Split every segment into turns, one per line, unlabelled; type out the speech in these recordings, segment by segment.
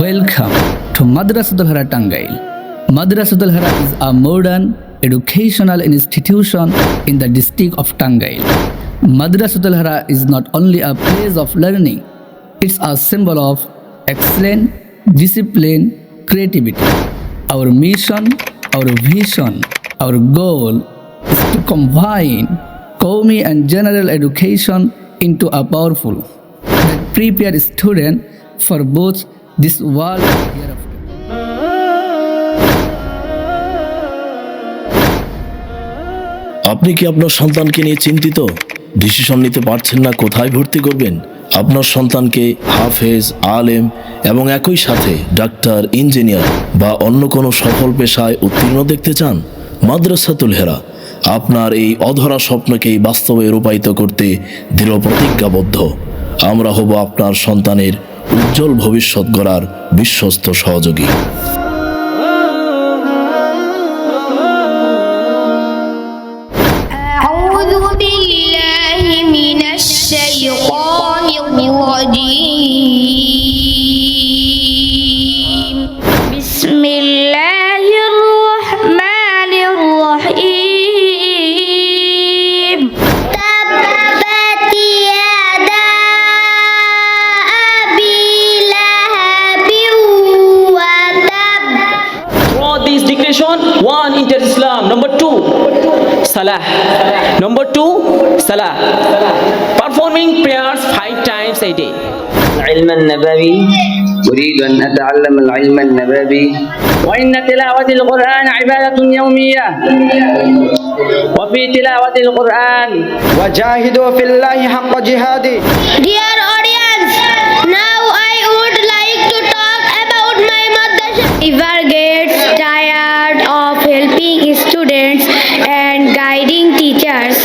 Welcome to Madrasatul Hara Tangail. Madrasatul Hara is a modern educational institution in the district of Tangail. Madrasatul Hara is not only a place of learning, it's a symbol of excellence, discipline, creativity. Our mission, our vision, our goal is to combine Qawmi and general education into a powerful that prepare students for both this world hereafter.
আপনি কি আপনার সন্তানকে নিয়ে চিন্তিত? Decision নিতে পারছেন না, কোথায় ভর্তি করবেন? আপনার সন্তানকে হাফেজ, আলেম এবং একই সাথে ডাক্তার, ইঞ্জিনিয়ার বা অন্য কোনো সফল পেশায় উত্তীর্ণ দেখতে চান? মাদ্রাসাতুল হেরা, আপনার এই অধরা স্বপ্নকেই বাস্তবে রূপায়িত করতে দৃঢ় প্রতিজ্ঞাবদ্ধ। আমরা হব আপনার সন্তানের উজ্জ্বল ভবিষ্যৎ গড়ার বিশ্বস্ত সহযোগী।
Throughout this declaration, one, enter Islam. Number two, Salah. Number two, Salah. Performing prayers five times a day.
العلم النبوي أريد أن أتعلم العلم النبوي
وإن تلاوة القرآن عبادة يومية وفي تلاوة القرآن
وجاهدوا في الله حق جهاده
Dear audience, students and guiding teachers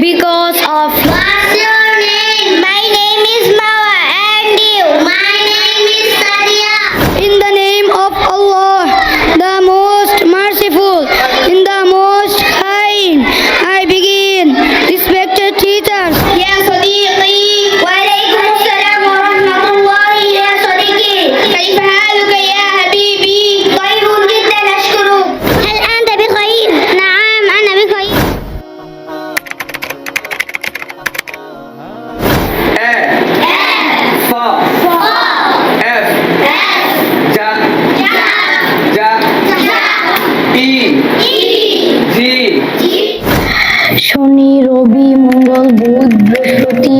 because of What's your name? My name is Mawa and you? My name is Sadia. In the name of Allah, the most merciful, in the most kind, I begin. Respected teachers. يا শনি রবি মঙ্গল বুধ বৃহস্পতি